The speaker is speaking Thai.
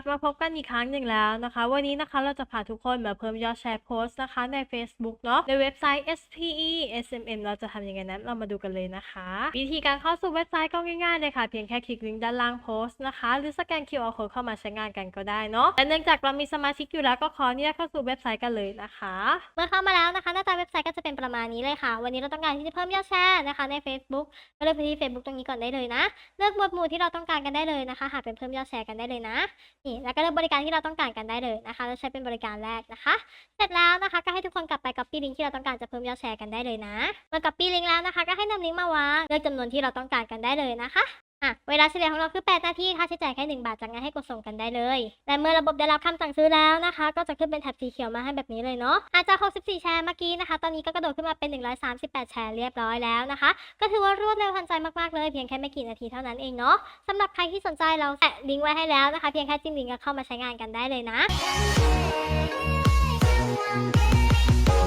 ับมาพบกันอีกครั้งหนึ่งแล้วนะคะ วันนี้นะคะเราจะพาทุกคนมาเพิ่มยอดแชร์โพสต์นะคะใน Facebook เนาะในเว็บไซต์ SPE SMM เราจะทำยังไงนั้นเรามาดูกันเลยนะคะ วิธีการเข้าสู่เว็บไซต์ก็ง่ายๆเลยค่ะ เพียงแค่คลิกลิงก์ด้านล่างโพสต์นะคะ หรือสแกน QR code เข้ามาใช้งานกันก็ได้เนาะและเนื่องจากเรามีสมาชิกอยู่แล้วก็ขออนุญาตเข้าสู่เว็บไซต์กันเลยนะคะ เมื่อเข้ามาแล้วนะคะหน้า ประมาณนี้เลยค่ะ วันนี้เราต้องการที่จะเพิ่มยอดแชร์นะคะใน Facebook ก็เลือกไปที่ Facebook ตรงนี้ก่อนได้เลยนะ เลือกหมวดหมู่ที่เราต้องการกันได้เลยนะคะ หากเป็นเพิ่มยอดแชร์กันได้เลยนะ นี่ แล้วก็เลือกบริการที่เราต้องการกันได้เลยนะคะแล้วใช้เป็นบริการแรกนะคะ เสร็จแล้วนะคะ ก็ให้ทุกคนกลับไป copy ลิงก์ที่เราต้องการจะเพิ่มยอดแชร์กันได้เลยนะ เมื่อ copy ลิงก์แล้วนะคะ ก็ให้นำลิงก์มาวาง เลือกจำนวนที่เราต้องการกันได้เลยนะคะ อะเวลาเฉลี่ยของเราคือ 8 นาทีค่าใช้จ่ายแค่ 1 บาท จากนั้นให้กดส่งกันได้เลย และเมื่อระบบได้รับคำสั่งซื้อแล้วนะคะ ก็จะขึ้นเป็นแถบสีเขียวมาให้แบบนี้เลยเนาะอาจจะ 64 แชร์เมื่อกี้นะคะ ตอนนี้ก็กระโดดขึ้นมาเป็น 138 แชร์เรียบร้อยแล้วนะคะ ก็ถือว่ารวดเร็วทันใจมากๆเลย เพียงแค่ไม่กี่นาทีเท่านั้นเองเนาะสำหรับใครที่สนใจเราแปะลิงก์ไว้ให้แล้วนะคะ เพียงแค่จิ้มลิงก์ก็เข้ามาใช้งานกันได้เลยนะ